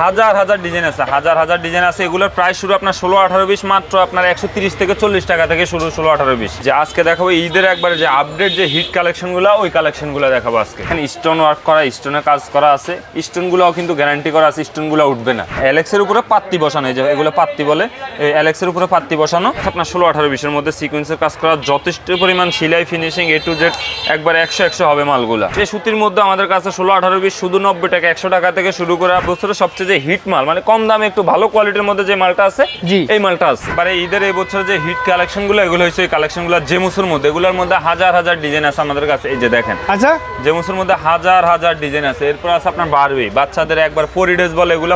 হাজার হাজার ডিজাইন আছে, হাজার হাজার ডিজাইন আছে। এগুলোর প্রাইস শুরু আপনার ষোলো, আঠারো, বিশ, মাত্র আপনার একশো তিরিশ থেকে চল্লিশ টাকা থেকে শুরু ষোলো, আঠারো, বিশ। যে আজকে দেখাবো ঈদের একবারে যে আপডেট যে হিট কালেকশনগুলো ওই কালেকশনগুলো দেখাবো আজকে। এখানে স্টোন ওয়ার্ক করা স্টোনের কাজ করা আছে। স্টোনগুলোও কিন্তু গ্যারান্টি করা আছে স্টোনগুলো উঠবে না। অ্যালেক্সের উপরে পাত্তি বসানো, এই যে এগুলো পাত্তি বলে অ্যালেক্সের উপরে পাত্তি বসানো। আপনার ষোলো, আঠারো, বিশের মধ্যে সিকোয়েন্সের কাজ করা, যথেষ্ট পরিমাণ সিলাই ফিনিশিং এ টু জেড একবার একশো একশো হবে মালগুলা। সেই সুতির মধ্যে আমাদের কাছে ষোলো, আঠারো, বিশ, শুধু নব্বই টাকা, একশো টাকা থেকে শুরু করে বছরের সবচেয়ে যে হিট মাল মানে কম দামে একটু ভালো কোয়ালিটির মধ্যে যে মালটা আছে এই মালটা আছে। এবারে ঈদের এই বছর যে হিট কালেকশনগুলো এগুলো হচ্ছে এই কালেকশনগুলো জেমুসের মধ্যে এগুলোর মধ্যে হাজার হাজার ডিজাইন আছে আমাদের কাছে এই যে দেখেন। আচ্ছা। জেমুসের মধ্যে হাজার হাজার ডিজাইন আছে এরপর আছে আপনার বারবি বাচ্চাদের একবার ফোরি ডেজ বলে এগুলো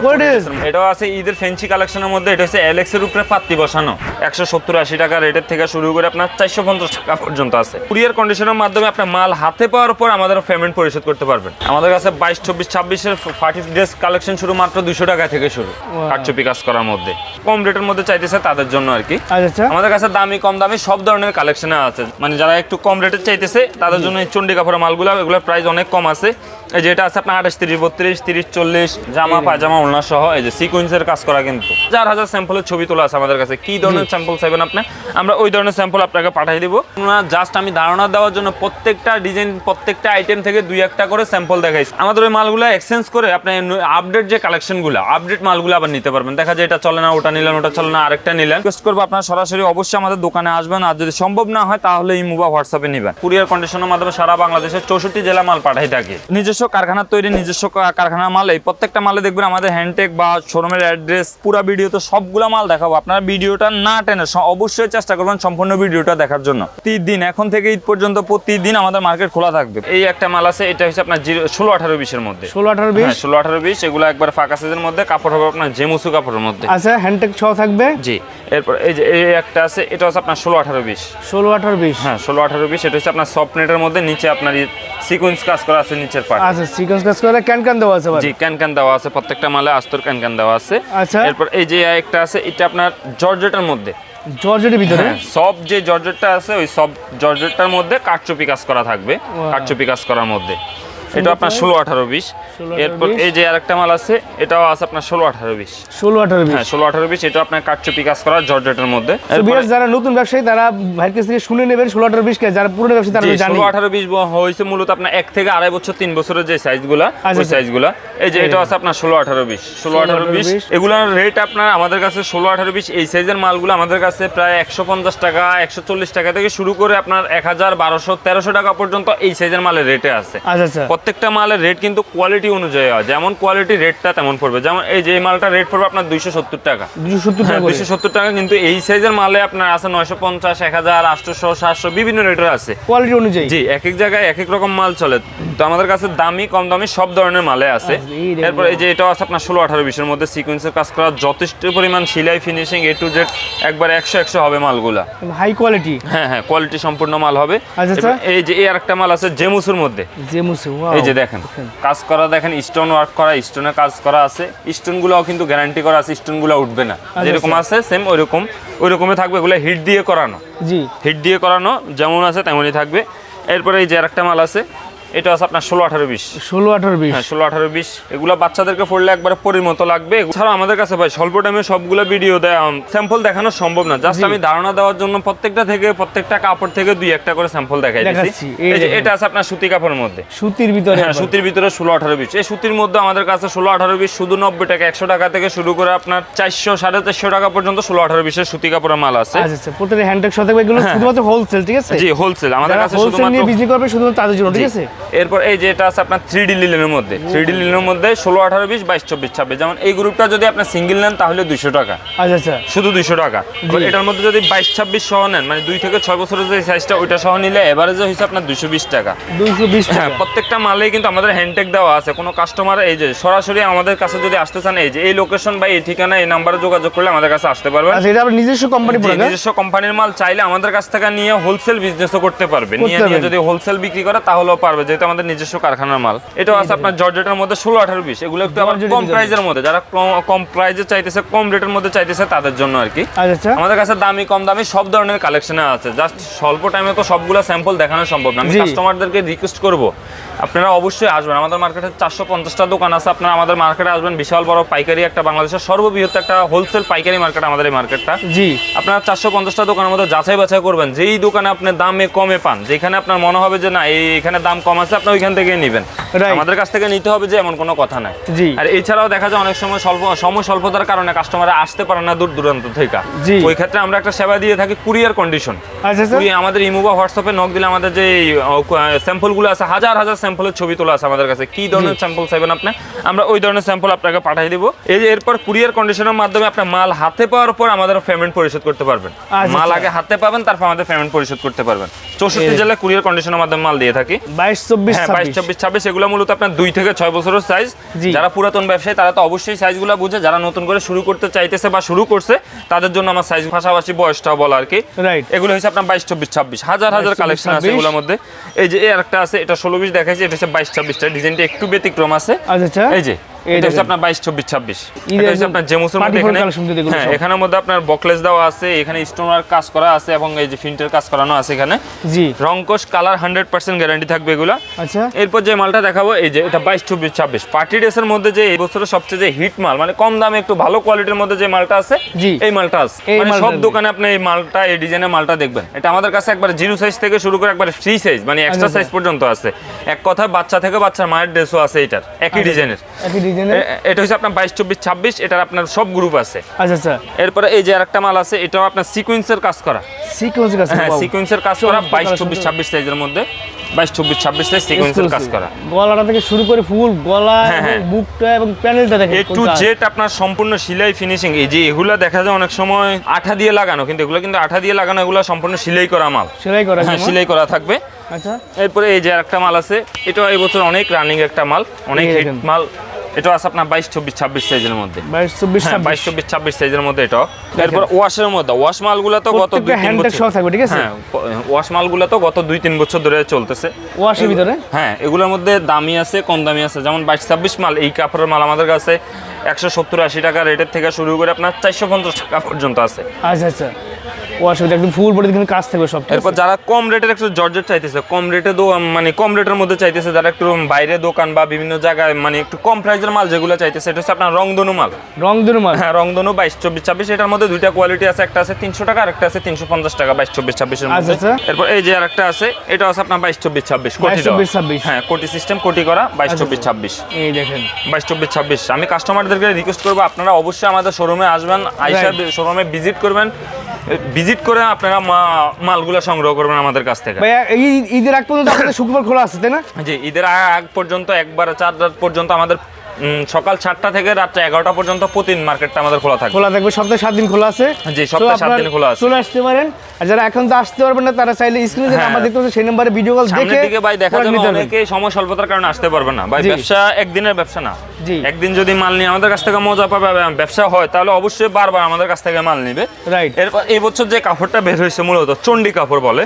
এটাও আছে ঈদের ফেন্সি কালেকশনের মধ্যে এটা হচ্ছে এলেক্সের উপরে পাত্তি বসানো একশো সত্তর আশি টাকা রেটের থেকে শুরু করে আপনার চারশো পঞ্চাশ টাকা পর্যন্ত আছে। কুরিয়ার কন্ডিশনের মাধ্যমে আপনার মাল হাতে পাওয়ার পর আমাদের পেমেন্ট পরিশোধ করতে পারবেন। আমাদের কাছে বাইশ চব্বিশ ছাব্বিশের ফার্টি ডেজ কালেকশন শুরু মাত্র দুশো টাকা থেকে শুরু কাটচুপি কাজ করার মধ্যে। কম রেটের মধ্যে চাইতেছে তাদের জন্য আর কি। আচ্ছা। আমাদের কাছে দামি কম দামি সব ধরনের কালেকশন আছে। মানে যারা একটু কম রেটের চাইতেছে তাদের জন্য এই চন্ডী কাপড়ের মালগুলো এগুলোর প্রাইস অনেক কম আছে। এই যে এটা আছে আপনার আঠাশ তিরিশ বত্রিশ তিরিশ চল্লিশ জামা পায়জামা ওলনা সহ এই যে সিকুয়েন্সের কাজ করা কিন্তু। চার হাজার স্যাম্পলের ছবি তোলা আছে আমাদের কাছে। কি ধরনের স্যাম্পল চাইবেন আপনি? আমরা ওই ধরনের স্যাম্পল আপনাকে পাঠিয়ে দিব। জাস্ট আমি ধারণা দেওয়ার জন্য প্রত্যেকটা ডিজাইন প্রত্যেকটা আইটেম থেকে দুই একটা করে স্যাম্পল দেখাইছি। আমাদের ওই মালগুলো এক্সচেঞ্জ করে আপনি আপডেট যে কালেকশনগুলো আপডেট মালগুলো আবার নিতে পারবেন। দেখা যায় এটা চলে না ওটা নিলেন ওটা চলে না আরেকটা নিলেন। রিকোয়েস্ট করব আপনারা সরাসরি অবশ্যই আমাদের দোকানে আসবেন। আর যদি সম্ভব না হয় তাহলে এই মুবা হোয়াটসঅ্যাপে নেবেন। কুরিয়ার কন্ডিশনের মাধ্যমে সারা বাংলাদেশের চৌষট্টি জেলা মাল পাঠাই থাকে। নিজস্ব কারখানার তৈরি নিজস্ব কারখানার মাল। এই প্রত্যেকটা মালে দেখবেন আমাদের হ্যান্ডটেক বা শোরুমের অ্যাড্রেস পুরো ভিডিওতে সবগুলো মাল দেখাবো। আপনারা ভিডিওটা না টেনে অবশ্যই চেষ্টা করবেন সম্পূর্ণ ভিডিওটা দেখার জন্য। প্রতিদিন এখন থেকে ঈদ পর্যন্ত প্রতিদিন আমাদের মার্কেট খোলা থাকবে। এই একটা মাল আছে এটা হচ্ছে আপনার জিরো ষোলো আঠারো বিশের মধ্যে। ষোলো আঠারো বিশ? হ্যাঁ ষোলো আঠারো বিশ এগুলো একবার ফাঁকা সাইজের মধ্যে কাপড় হবে আপনার জেমুসু কাপড়ের মধ্যে। আচ্ছা হ্যান্ডটেক সহ থাকবে? জি এরপর এই যে এই একটা আছে এটা হচ্ছে আপনার ষোলো আঠারো বিশ। ষোলো আঠারো বিশ? হ্যাঁ ষোলো আঠারো বিশ এটা হচ্ছে আপনার সফট নেটের মধ্যে নিচে আপনার সিকোয়েন্স কাজ করা আছে নিচের পার্ট আচ্ছা সিকোয়েন্স কাজ করে ক্যান ক্যান দেওয়া আছে জি ক্যান ক্যান দেওয়া আছে প্রত্যেকটা মালে আস্তর ক্যান ক্যান দেওয়া আছে। আচ্ছা। এরপর এই যে একটা আছে এটা আপনার জর্জেটের মধ্যে। জর্জেটের ভিতরে? হ্যাঁ সব যে জর্জেটটা আছে ওই সব জর্জেটটার মধ্যে কাজ করা থাকবে কাঠচুপি কাজ করার মধ্যে। এটা আপনার ষোলো আঠারো বিশ এরপর এই যে আরেকটা মাল আছে এটাও আছে আপনার ষোলো আঠারো বিশ ষোলো আঠারো বিশ হ্যাঁ ষোলো আঠারো বিশ এটা আপনার কাঠচুপি কাজ করা জর্জেটের মধ্যে যারা নতুন ব্যবসায়ী তারা ভাইয়ের কাছ থেকে শুনে নেবেন ষোলো আঠারো বিশ কে যারা পুরনো ব্যবসায়ী তারা জানি ষোলো আঠারো বিশ হয়েছে মূলত আপনার এক থেকে আড়াই বছর তিন বছরের যে সাইজগুলা আচ্ছা, ওই আচ্ছা। সাইজগুলা এই যে এটা আছে আপনার ষোলো আঠারো বিশ ষোলো আঠারো বিশ 18, 20 এগুলোর রেট আপনার আমাদের কাছে ষোলো আঠারো বিশ এই সাইজের মালগুলো আমাদের কাছে প্রায় একশো পঞ্চাশ টাকা একশো চল্লিশ টাকা থেকে শুরু করে আপনার এক হাজার বারোশো তেরোশো টাকা পর্যন্ত এই সাইজের মালের রেটে আছে আচ্ছা আচ্ছা প্রত্যেকটা মালের রেট কিন্তু কোয়ালিটি অনুযায়ী হয়। যেমন কোয়ালিটি রেটটা তেমন পড়বে। যেমন এই যে মালটা রেট পড়বে আপনার দুইশো সত্তর টাকা। হ্যাঁ দুইশো সত্তর টাকা কিন্তু এই সাইজের মালে আপনার আছে নয়শো পঞ্চাশ এক হাজার আটশোশো সাতশো বিভিন্ন রেটের আছে। কোয়ালিটি অনুযায়ী। জি এক এক জায়গায় এক এক রকম মাল চলে। তো আমাদের কাছে দামি কম দামি সব ধরনের মালে আছে। আচ্ছা, এরপর এই যে এটাও আছে আপনার ষোলো আঠারো বিশের মধ্যে সিকোয়েন্সের কাজ করা যথেষ্ট পরিমাণ সিলাই ফিনিশিং এ টু জেড একবার একশো একশো হবে মালগুলা। হাই কোয়ালিটি হ্যাঁ হ্যাঁ কোয়ালিটি সম্পূর্ণ মাল হবে। আচ্ছা, আচ্ছা। এই যে এই আরেকটা মাল আছে জেমুসের মধ্যে। এই যে দেখেন কাজ করা দেখেন স্টোন ওয়ার্ক করা স্টোনে কাজ করা আছে। স্টোনগুলো কিন্তু গ্যারান্টি করা আছে স্টোনগুলো উঠবে না। যেরকম আছে সেম ওইরকম ওই রকমই থাকবে এগুলো হিট দিয়ে করানো। জি। হিট দিয়ে করানো যেমন আছে তেমনই থাকবে। এরপরে এই যে আরেকটা মাল আছে এটা আছে আপনার ষোলো আঠারো বিশ। ষোলো আঠারো বিশ। হ্যাঁ ষোলো আঠারো বিশ। এগুলো বাচ্চাদেরকে পড়লে একবারে পরিমতো লাগবে। এছাড়াও আমাদের কাছে ভাই স্বল্প টাইমে সবগুলো ভিডিও দেয় স্যাম্পল দেখানো সম্ভব না। জাস্ট আমি ধারণা দেওয়ার জন্য প্রত্যেকটা থেকে প্রত্যেকটা কাপড় থেকে দুই একটা করে স্যাম্পল দেখাই দিচ্ছি। এটা আছে আপনার সুতি কাপড়ের মধ্যে। সুতির ভিতরে হ্যাঁ সুতির ভিতরে ষোলো আঠারো বিশ। এই সুতির মধ্যে আমাদের কাছে ষোলো আঠারো বিশ শুধু নব্বই টাকা একশো টাকা থেকে শুরু করে আপনার চারশো সাড়ে চারশো টাকা পর্যন্ত ষোলো আঠারো বিশের সুতি কাপড়ের মাল আছে। প্রত্যেকটা এগুলো শুধুমাত্র হোলসেল ঠিক আছে। জি হোলসেল আমাদের কাছে শুধুমাত্র বিজনেস করবে শুধুমাত্র তাদের জন্য ঠিক আছে? এরপর এই যে এটা আছে আপনার থ্রি ডি লিলেনের মধ্যে। থ্রি ডি লিলেনের মধ্যে ষোলো আঠারো বিশ বাইশ চব্বিশ ছাব্বিশ। যেমন এই গ্রুপটা যদি আপনার সিঙ্গেল নেন তাহলে দুইশো টাকা। আচ্ছা আচ্ছা। শুধু দুইশো টাকা। এটার মধ্যে যদি বাইশ ছাব্বিশ সহ নেন মানে দুই থেকে ছয় বছরের যে সাইজটা ওইটা সহ নিলে এভারেজে হয়েছে আপনার দুইশো বিশ টাকা। দুইশো বিশ হ্যাঁ প্রত্যেকটা মালেই কিন্তু আমাদের হ্যান্ডটেক দেওয়া আছে। কোনো কাস্টমার এই যে সরাসরি আমাদের কাছে যদি আসতে চান এই যে এই লোকেশন বা এই ঠিকানা এই নাম্বারে যোগাযোগ করলে আমাদের কাছে আসতে পারবেন। আচ্ছা এটা আপনার নিজস্ব কোম্পানি নিজস্ব কোম্পানির মাল চাইলে আমাদের কাছ থেকে নিয়ে হোলসেল বিজনেসও করতে পারবে। নিয়ে নিয়ে যদি হোলসেল বিক্রি করে তাহলেও পারবে। যে যেহেতু আমাদের নিজস্ব কারখানার মাল এটাও আছে আপনার জর্জেটের মধ্যে ষোলো আঠারো বিশ। এগুলো একটু আবার কম প্রাইজের মধ্যে যারা কম- প্রাইজে চাইতেছে কম রেটের মধ্যে চাইতেছে তাদের জন্য আর কি। আচ্ছা আচ্ছা। আমাদের কাছে দামি কম দামি সব ধরনের কালেকশনে আছে। জাস্ট স্বল্প টাইমে তো সবগুলো স্যাম্পল দেখানো সম্ভব না। আমি কাস্টমারদেরকে রিকোয়েস্ট করব। আপনারা অবশ্যই আসবেন। আমাদের মার্কেটে চারশো পঞ্চাশটা দোকান আছে। আপনারা আমাদের মার্কেটে আসবেন। বিশাল বড় পাইকারি একটা বাংলাদেশের সর্ববৃহৎ একটা হোলসেল পাইকারি মার্কেট আমাদের এই মার্কেটটা জি। আপনার চারশো পঞ্চাশটা দোকানের মধ্যে যাচাই বাছাই করবেন। যেই দোকানে আপনি দামে কমে পান যেখানে আপনার মনে হবে যে না এই এখানে দাম কম আছে আপনি ওইখান থেকেই নেবেন. আমাদের কাছ থেকে নিতে হবে যে এমন কোনো কথা নাই। জি। আর এছাড়াও দেখা যায় অনেক সময় স্বল্প সময় স্বল্পতার কারণে কাস্টমার আসতে পারে না দূর দূরান্ত থেকে। জি। ওই ক্ষেত্রে আমরা একটা সেবা দিয়ে থাকি কুরিয়ার কন্ডিশন আচ্ছা আচ্ছা। কুরিয়ার আমাদের ইমো বা হোয়াটসঅ্যাপে নক দিলে আমাদের যে স্যাম্পলগুলো আছে হাজার হাজার স্যাম্পলের ছবি তোলা আছে আমাদের কাছে। কি ধরনের স্যাম্পল চাইবেন আপনি? আমরা ওই ধরনের স্যাম্পল আপনাকে পাঠিয়ে দিব। এই যে এরপর কুরিয়ার কন্ডিশনের মাধ্যমে আপনার মাল হাতে পাওয়ার পর আমাদের পেমেন্ট পরিশোধ করতে পারবেন। আচ্ছা, মাল। আগে হাতে পাবেন তারপর আমাদের পেমেন্ট পরিশোধ করতে পারবেন। চৌষট্টি জেলায় কুরিয়ার কন্ডিশনের মাধ্যমে মাল দিয়ে থাকি। বাইশ চব্বিশ বাইশ চব্বিশ ছাব্বিশ। এগুলো মূলত আপনার দুই থেকে ছয় বছরের সাইজ। যারা পুরাতন ব্যবসায়ী তারা তো অবশ্যই সাইজগুলো বুঝে যারা নতুন করে শুরু করতে চাইতেছে বা শুরু করছে তাদের জন্য আমার সাইজ পাশাপাশি বয়সটা বলা আর কি। এগুলো হচ্ছে আপনার বাইশ চব্বিশ ছাব্বিশ। হাজার হাজার কালেকশন আছে 26 এগুলোর মধ্যে। এই যে একটা আছে এটা ষোলো বিশ দেখাইছে এটা হচ্ছে বাইশ ছাব্বিশটা। ডিজাইনটা একটু ব্যতিক্রম আছে। আচ্ছা আচ্ছা। এই যে এই এটা হচ্ছে। আপনার বাইশ চব্বিশ ছাব্বিশ। ঈদের এটা হচ্ছে আপনার জেমুসের মধ্যে এখানে। হ্যাঁ এখানের মধ্যে আপনার বকলেস দেওয়া আছে এখানে স্টোন কাজ করা আছে এবং এই যে ফিন্টের কাজ করানো আছে এখানে। জি। রংকশ কালার হান্ড্রেড পার্সেন্ট গ্যারান্টি থাকবে এগুলা। আচ্ছা। এরপর যে মালটা দেখাবো এই যে এটা বাইশ চব্বিশ ছাব্বিশ। পার্টি ড্রেসের মধ্যে যে এই বছরের সবচেয়ে যে হিট মাল মানে কম দামে একটু ভালো কোয়ালিটির মধ্যে যে মালটা আছে। এই মালটা আছে। মানে সব দোকানে আপনি এই মালটা এই ডিজাইনের মালটা দেখবেন। এটা আমাদের কাছে একবার জিরো সাইজ থেকে শুরু করে একবার ফ্রি সাইজ মানে এক্সট্রা আচ্ছা। সাইজ পর্যন্ত আছে। এক কথায় বাচ্চা থেকে বাচ্চার মায়ের ড্রেসও আছে এটার একই ডিজাইনের একই ডিজাইনের এটা হচ্ছে আপনার বাইশ চব্বিশ ছাব্বিশ এটার আপনার সব গ্রুপ আছে। আচ্ছা আচ্ছা। এরপরে এই যে আরেকটা মাল আছে এটাও আপনার সিকুয়েন্সের কাজ করা। হ্যাঁ. কাজ করা চমৎকার বাইশ চব্বিশ ছাব্বিশ সাইজের মধ্যে। বাইশ চব্বিশ ছাব্বিশ সাইজ সিকুয়েন্সের কাজ করা। গলাটা থেকে শুরু করে ফুল গলা হ্যাঁ, হ্যাঁ। বুকটা এবং প্যানেলটা দেখেন এ টু জেড আপনার সম্পূর্ণ সিলাই ফিনিশিং এই যে এগুলা দেখা যায় অনেক সময় আঠা দিয়ে লাগানো কিন্তু এগুলো কিন্তু আঠা দিয়ে লাগানো এগুলো সম্পূর্ণ সিলাই করা মাল। সেলাই করা হ্যাঁ। সেলাই করা থাকবে। আচ্ছা। এরপরে এই যে একটা মাল আছে এটা এই বছর অনেক রানিং একটা মাল অনেক হিট মাল। এটা আছে আপনার বাইশ চব্বিশ ছাব্বিশ সাইজের মধ্যে। বাইশ চব্বিশ হ্যাঁ বাইশ ছাব্বিশ। চব্বিশ ছাব্বিশ সাইজের মধ্যে এটা এরপর ওয়াশের মধ্যে ওয়াশ মালগুলো তো গত দুই তিন বছর থাকবে ঠিক আছে? হ্যাঁ ওয়াশ মালগুলো তো গত দুই তিন বছর ধরে চলতেছে। ওয়াশের ভিতরে? হ্যাঁ এগুলোর মধ্যে দামি আছে কম দামি আছে। যেমন বাইশ ছাব্বিশ মাল এই কাপড়ের মাল আমাদের কাছে একশো সত্তর আশি টাকা রেটের থেকে শুরু করে আপনার চারশো পঞ্চাশ টাকা পর্যন্ত আছে। আচ্ছা আচ্ছা। ওয়াশের ভিতরে একদম ফুল বডি কিন্তু কাজ থাকবে সব এরপর যারা কম রেটের একটু জর্জেট চাইতেছে কম রেটে দো মানে কম রেটের মধ্যে চাইতেছে যারা একটু বাইরে দোকান বা বিভিন্ন জায়গায় মানে একটু কম প্রাইসের মাল যেগুলো চাইতেছে এটা হচ্ছে আপনার রংধনু মাল। রং মাল? হ্যাঁ রংধনু বাইশ চব্বিশ ছাব্বিশ এটার মধ্যে দুইটা কোয়ালিটি আছে একটা আছে তিনশো টাকা আর একটা আছে তিনশো পঞ্চাশ টাকা বাইশ চব্বিশ ছাব্বিশের মধ্যে। আচ্ছা, আচ্ছা। এরপর এই যে আর একটা আছে এটা আছে আপনার বাইশ চব্বিশ ছাব্বিশ কোটি 22, 24, 26 হ্যাঁ কোটি সিস্টেম কোটি করা বাইশ আচ্ছা, চব্বিশ। ছাব্বিশ। এই দেখেন। বাইশ চব্বিশ ছাব্বিশ। আমি কাস্টমারদেরকে রিকোয়েস্ট করব আপনারা অবশ্যই আমাদের শোরুমে আসবেন আইসা. শোরুমে ভিজিট করবেন। ভিজিট করে আপনারা মালগুলো সংগ্রহ করবেন আমাদের কাছ থেকে। এই ঈদের আগ পর্যন্ত আমাদের শুক্রবার খোলা আছে তাই না? জি ঈদের আগ আগ পর্যন্ত একবার চার রাত পর্যন্ত আমাদের সকাল সাতটা থেকে রাত্রে এগারোটা পর্যন্ত প্রতিদিন মার্কেটটা আমাদের খোলা থাকে খোলা থাকবে সপ্তাহে সাত দিন খোলা আছে। জি, সপ্তাহে সাত দিন খোলা আছে। চলে আসতে পারেন। আর যারা এখন তো আসতে না তারা চাইলে স্ক্রিনে যে হ্যাঁ। নাম্বার দেখতে পাচ্ছেন সেই নাম্বারে ভিডিও কল দেখে দিকে ভাই দেখা যাবে অনেকে সময় স্বল্পতার কারণে আসতে পারবে না। ভাই ব্যবসা একদিনের ব্যবসা না। একদিন যদি মাল নিয়ে আমাদের কাছ থেকে মজা পাবে ব্যবসা হয় তাহলে অবশ্যই বারবার আমাদের কাছ থেকে মাল নিবে। রাইট এরপর এই বছর যে কাপড়টা বের হয়েছে মূলত চন্ডি কাপড় বলে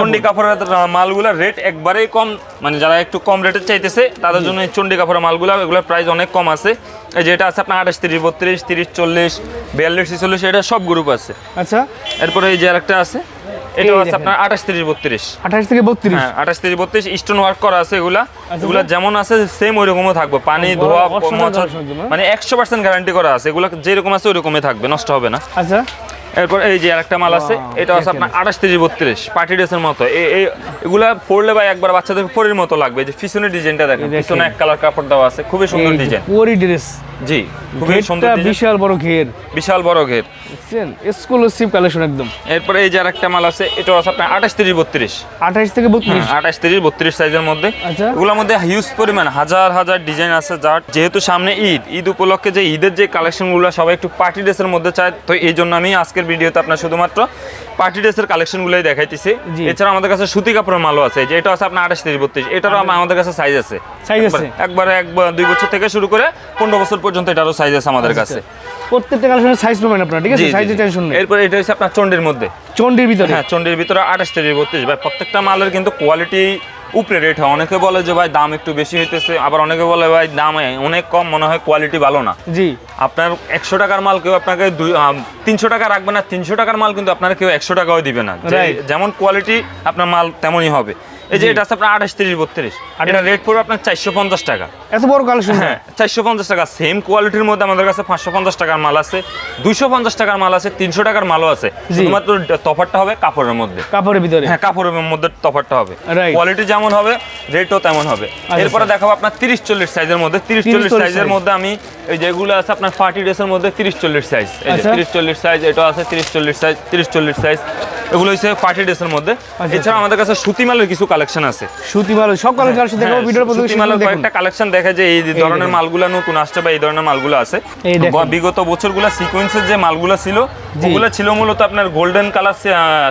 চন্ডি কাপড়ের মালগুলোর রেট একবারেই কম মানে যারা একটু কম রেটে চাইতেছে তাদের জন্য এই চন্ডি কাপড়ের মালগুলো এগুলোর প্রাইস অনেক কম আছে। এই যে এটা আছে আপনার আঠাশ তিরিশ বত্রিশ তিরিশ চল্লিশ বিয়াল্লিশ ছিচল্লিশ এটা সব গ্রুপ আছে। আচ্ছা। এরপরে এই যে আরেকটা আছে? এটা আছে আপনার আঠাশ তিরিশ বত্রিশ। আঠাশ থেকে বত্রিশ? হ্যাঁ আঠাশ তিরিশ বত্রিশ স্টোন ওয়ার্ক করা আছে এগুলা। আচ্ছা। এগুলা যেমন আছে সেম ওই রকমও থাকবে। পানি ধোয়া? মানে একশো পার্সেন্ট গ্যারান্টি করা আছে। এগুলো যেরকম আছে ওইরকমই থাকবে। নষ্ট হবে না। আচ্ছা। এরপর এই যে আরেকটা মাল আছে এটা আছে। আপনার আঠাশ তিরিশ বত্রিশ পার্টি ড্রেসের মতো। এগুলা পরলে ভাই একবার বাচ্চাদের পরির মতো লাগবে। যে পিছনের ডিজাইনটা দেখেন। পিছনে এক কালার কাপড় দেওয়া আছে। খুবই সুন্দর ডিজাইন পরি ড্রেস জি খুবই সুন্দর বিশাল বড় ঘের। বিশাল বড় ঘের। এক্সক্লুসিভ কালেকশন একদম। এরপরে এই যে আরেকটা মাল আছে এটা আছে আপনার আঠাশ তিরিশ বত্রিশ। আঠাশ থেকে বত্রিশ। আঠাশ তিরিশ বত্রিশ সাইজের মধ্যে। আচ্ছা। এগুলোর মধ্যে হিউজ পরিমাণ হাজার হাজার ডিজাইন আছে যার। যেহেতু সামনে ঈদ ঈদ উপলক্ষে যে ঈদের যে কালেকশনগুলো সবাই একটু পার্টি ড্রেসের মধ্যে চায় তো এই জন্য আমি আজকের ভিডিওতে আপনার শুধুমাত্র পার্টি ড্রেসের কালেকশনগুলোই দেখাইতেছি। এছাড়া আমাদের কাছে সুতি কাপড়ের মালও আছে যে এটা আছে আপনার আঠাশ তিরিশ বত্রিশ। এটারও আমাদের কাছে সাইজ আছে। Size আছে? একবার- একবারে এক দুই বছর থেকে শুরু করে পনেরো বছর পর্যন্ত এটারও সাইজ আছে আমাদের কাছে। প্রত্যেকটা কালেকশনের সাইজ পাবেন আপনারা ঠিক আছে? সাইজের টেনশন নেই। এরপর এটা হচ্ছে আপনার চন্ডির মধ্যে। চন্ডির ভিতরে? হ্যাঁ চন্ডির ভিতরে আঠাশ তিরিশ বত্রিশ। ভাই প্রত্যেকটা মালের কিন্তু কোয়ালিটি উপরে রেট হয়। অনেকে বলে যে ভাই দাম একটু বেশি হইতেছে। আবার অনেকে বলে ভাই দাম অনেক কম। মনে হয় কোয়ালিটি ভালো না। জি। আপনার একশো টাকার মাল কেউ আপনাকে তিনশো টাকা রাখবে না তিনশো টাকার মাল কিন্তু আপনার কেউ একশো টাকাও দিবে না। যেমন কোয়ালিটি আপনার মাল তেমনই হবে। এই যে এটা আছে আপনার আঠাশ তিরিশ বত্রিশ। এটা রেট পড়বে আপনার চারশো পঞ্চাশ টাকা। এত বড় কালেকশন হ্যাঁ চারশো পঞ্চাশ টাকা। সেম কোয়ালিটির মধ্যে আমাদের কাছে পাঁচশো পঞ্চাশ টাকার মাল আছে দুইশো পঞ্চাশ টাকার মাল আছে তিনশো টাকার মালও আছে। শুধুমাত্র তফারটা হবে কাপড়ের মধ্যে। কাপড়ের ভিতরে? হ্যাঁ কাপড়ের মধ্যে তফারটা হবে. কোয়ালিটি যেমন হবে রেটও তেমন হবে। এরপরে দেখাবো আপনার তিরিশ চল্লিশ সাইজের মধ্যে। তিরিশ চল্লিশ 40 সাইজের মধ্যে আমি এই যেগুলো আছে আপনার পার্টি ড্রেসের মধ্যে তিরিশ চল্লিশ সাইজ এই যে আচ্ছা। তিরিশ চল্লিশ সাইজ এটা আছে তিরিশ চল্লিশ সাইজ তিরিশ চল্লিশ সাইজ এগুলো হচ্ছে পার্টি ড্রেসের মধ্যে। এছাড়া আমাদের কাছে সুতি মালের কিছু কালেকশন আছে। সুতি মাল সব কালেকশন দেখাবো ভিডিওর প্রথমে সুতি মালের কয়েকটা কালেকশন দেখা যায় এই ধরনের। মালগুলো নতুন আসছে বা এই ধরনের মালগুলো আছে। বিগত বছরগুলো সিকোয়েন্সের যে মালগুলো ছিল। ওগুলো ছিল মূলত আপনার গোল্ডেন কালার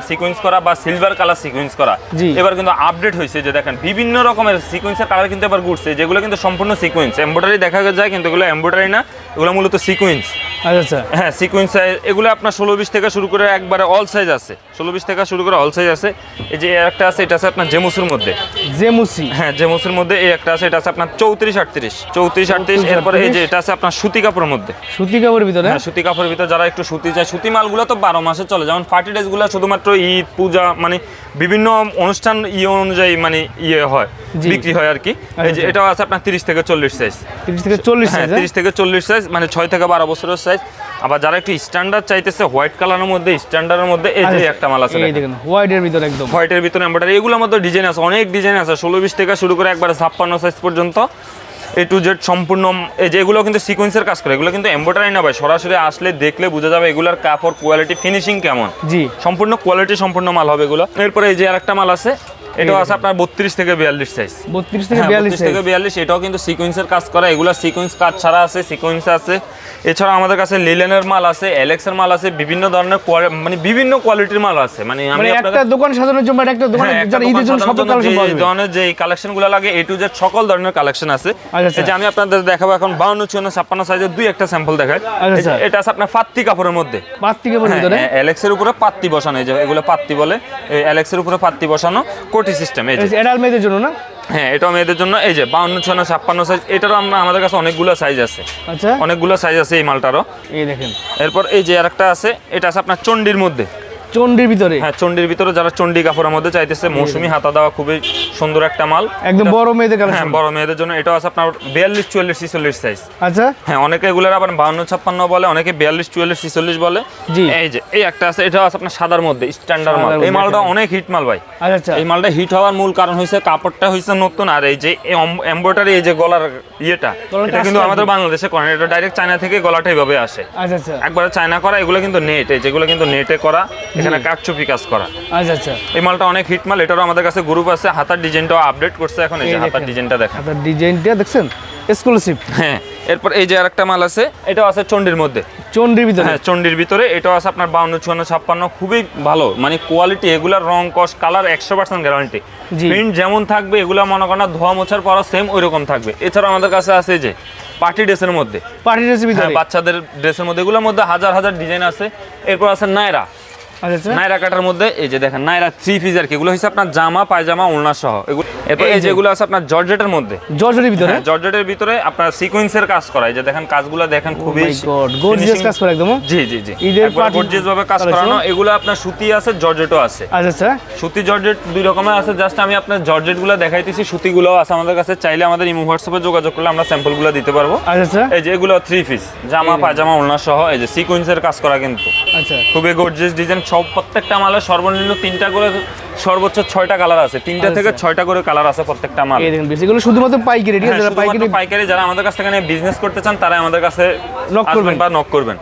সিকোয়েন্স করা বা সিলভার কালার সিকোয়েন্স করা। এবার কিন্তু আপডেট হয়েছে যে দেখেন বিভিন্ন রকমের সিকোয়েন্সের কালার কিন্তু এবার ঘুরছে যেগুলো কিন্তু সম্পূর্ণ সিকোয়েন্স এমব্রয়ডারি দেখা যায় কিন্তু এগুলো এমব্রয়ডারি না এগুলো মূলত সিকোয়েন্স আচ্ছা আচ্ছা। হ্যাঁ সিকোয়েন্স সাইজ এগুলো আপনার ষোলো বিশ থেকে শুরু করে একবারে অল সাইজ আছে। ষোলো বিশ থেকে শুরু করে অল সাইজ আছে। এই যে একটা আছে এটা আছে আপনার জেমুসের মধ্যে। জেমুসি হ্যাঁ জেমসের মধ্যে এই একটা আছে এটা আছে আপনার চৌত্রিশ আটত্রিশ। চৌত্রিশ আটত্রিশ এরপরে এই যে এটা আছে আপনার সুতি কাপড়ের মধ্যে। সুতি কাপড়ের ভিতরে? হ্যাঁ সুতি কাপড়ের ভিতরে যারা একটু সুতি চায় সুতি মালগুলো তো বারো মাসে চলে। যেমন পার্টি ড্রেসগুলো শুধুমাত্র ঈদ পূজা মানে বিভিন্ন অনুষ্ঠান ইয়ে অনুযায়ী মানে ইয়ে হয় বিক্রি হয় আর কি। এই যে আচ্ছা। এটাও আছে আপনার তিরিশ থেকে চল্লিশ সাইজ তিরিশ থেকে চল্লিশ হ্যাঁ সাইজ তিরিশ থেকে চল্লিশ সাইজ মানে ছয় থেকে বারো বছরের সাইজ আবার যারা একটু স্ট্যান্ডার্ড চাইতেছে হোয়াইট কালারের মধ্যে স্ট্যান্ডার্ডের মধ্যে এই যে একটা মাল আছে এই দেখেন। দেখেন হোয়াইটের ভিতরে একদম। হোয়াইটের ভিতরে এমব্রয়ডারি এগুলোর মধ্যে ডিজাইন আছে অনেক ডিজাইন আছে ষোলো বিশ থেকে শুরু করে একবারে ছাপ্পান্ন সাইজ পর্যন্ত। এ টু জেড সম্পূর্ণ এই যে এগুলো কিন্তু সিকোয়েন্সের কাজ করে এগুলো কিন্তু এমব্রয়ডারি না ভাই সরাসরি আসলে দেখলে বোঝা যাবে এগুলোর কাপড় কোয়ালিটি ফিনিশিং কেমন। জি। সম্পূর্ণ কোয়ালিটি সম্পূর্ণ মাল হবে এগুলো। এরপরে এই যে আরেকটা মাল আছে এটাও আছে আপনার বত্রিশ থেকে বিয়াল্লিশ সাইজ বত্রিশ থেকে হ্যাঁ, বিয়াল্লিশ 32 থেকে বিয়াল্লিশ এটাও কিন্তু সিকোয়েন্সের কাজ করা। এগুলো সিকোয়েন্স কাজ ছাড়া আছে সিকোয়েন্স আছে। এছাড়া আমাদের কাছে লিলেনের মাল আছে এলেক্সের মাল আছে বিভিন্ন ধরনের মানে বিভিন্ন কোয়ালিটির মাল আছে। মানে আমি মানে একটা দোকান সাজানোর জন্য একটা দোকান হ্যাঁ, যারা ঈদের জন্য সব কালেকশন পাওয়া যাবে। ধরনের যে কালেকশনগুলো লাগে এ টু জেড সকল ধরনের কালেকশন আছে। আচ্ছা, এই যে আমি আপনাদের দেখাবো এখন বাউন্ন চুয়ান্ন ছাপ্পান্ন সাইজের দুই একটা স্যাম্পল দেখাই আচ্ছা, আচ্ছা। এটা আছে আপনার পাত্তি কাপড়ের মধ্যে। পাত্তি কাপড়ের ভিতরে অ্যালেক্সের উপরে পাত্তি বসানো এই যে এগুলো পাত্তি বলে এই অ্যালেক্সের উপরে পাত্তি বসানো। কোটি সিস্টেম এই যে। এডাল মেয়েদের জন্য না? হ্যাঁ এটাও মেয়েদের জন্য। এই যে বাউন্ন চুয়ান্ন ছাপ্পান্ন সাইজ এটারও আমরা আমাদের কাছে অনেকগুলো সাইজ আছে। আচ্ছা। অনেকগুলো সাইজ আছে এই মালটারও। এই দেখেন। এরপর এই যে আরেকটা আছে এটা আছে আপনার চণ্ডীর মধ্যে। চন্ডির ভিতরে? হ্যাঁ চণ্ডীর ভিতরে যারা চণ্ডী কাপড়ের মধ্যে চাইতেছে মৌসুমি হাতা দেওয়া খুবই সুন্দর একটা মাল। একদম বড় মেয়েদের হ্যাঁ বড় মেয়েদের জন্য। এটাও আছে আপনার বিয়াল্লিশ চুয়াল্লিশ ছিচল্লিশ সাইজ আচ্ছা। হ্যাঁ অনেকে এগুলোর আবার বাউন্ন ছাপ্পান্ন বলে অনেকে বিয়াল্লিশ চুয়াল্লিশ ছিচল্লিশ বলে। জি। এই যে এই একটা আছে এটাও আছে আপনার সাদার মধ্যে স্ট্যান্ডার্ড মাল। এই মালটা। অনেক হিট মাল ভাই। আচ্ছা আচ্ছা। এই মালটা হিট হওয়ার মূল কারণ হয়েছে কাপড়টা হয়েছে নতুন আর এই যে এমব্রয়ডারি এই যে গলার ইয়েটা এটা কিন্তু আমাদের? বাংলাদেশে করে এটা ডাইরেক্ট চায়না থেকে গলাটা এইভাবে আসে। আচ্ছা আচ্ছা। একবারে চায়না করা এগুলো কিন্তু নেট এই যেগুলো কিন্তু নেটে করা। এখানে কাঠচুপি কাজ করা। আচ্ছা আচ্ছা। এই মালটা অনেক হিট মাল এটারও আমাদের কাছে গ্রুপ আছে হাতার ডিজাইনটাও আপডেট করছে এখন এই যে হাতার ডিজাইনটা দেখেন। আপনার ডিজাইনটা দেখছেন? এক্সক্লুসিভ হ্যাঁ এরপর এই যে আরেকটা মাল আছে এটাও আছে চণ্ডীর মধ্যে। চন্ডির ভিতরে? হ্যাঁ চণ্ডীর ভিতরে এটাও আছে আপনার বাউন্ন চুয়ান্ন ছাপ্পান্ন খুবই ভালো। মানে কোয়ালিটি এগুলার রং কস কালার একশো পার্সেন্ট গ্যারান্টি। প্রিন্ট যেমন থাকবে এগুলো মনে করেন ধোয়া মোছার পরও সেম ওই রকম থাকবে। এছাড়া আমাদের কাছে আছে এই যে পার্টি ড্রেসের মধ্যে। পার্টি ড্রেসের ভিতরে? হ্যাঁ বাচ্চাদের ড্রেসের মধ্যে এগুলোর মধ্যে হাজার হাজার ডিজাইন আছে। এরপর আছে নায়রা। নাইরা কাটার মধ্যে এই যে দেখেন নাইরা থ্রি পিস আর কি এগুলো হচ্ছে আপনার জামা পায়জামা ওড়না সহ। এগুলো এরপর এই যেগুলো আছে আপনার জর্জেটের মধ্যে। জর্জের ভিতরে? হ্যাঁ জর্জেটের ভিতরে আপনার সিকোয়েন্সের কাজ করা। এই যে দেখেন কাজগুলো দেখেন খুবই গর্জিয়াস কাজ করে একদম জি জি জি। ঈদের গর্জিয়াস ভাবে কাজ করানো। এগুলো আপনার সুতি আছে জর্জেটও আছে। আচ্ছা আচ্ছা। সুতি জর্জেট দুই রকমের আছে। জাস্ট আমি আপনার জর্জেটগুলো দেখাইতেছি সুতিগুলো আছে আমাদের কাছে। চাইলে আমাদের ইমো হোয়াটসঅ্যাপে যোগাযোগ করলে আমরা স্যাম্পলগুলো দিতে পারব। আচ্ছা আচ্ছা। এই যে এগুলো থ্রি পিস জামা পায়জামা ওড়না সহ এই যে সিকোয়েন্সের কাজ করা কিন্তু। আচ্ছা। খুবই গর্জিয়াস ডিজাইন সব প্রত্যেকটা মালের সর্বনিম্ন তিনটা করে সর্বোচ্চ ছয়টা কালার আছে তিনটা থেকে আচ্ছা। ছয়টা করে কালার আছে প্রত্যেকটা মাল এগুলো শুধুমাত্র হ্যাঁ, আছে পাইকারি পাইকারি যারা আমাদের কাছ থেকে বিজনেস করতে চান তারা আমাদের কাছে নক করবেন। বা নক করবেন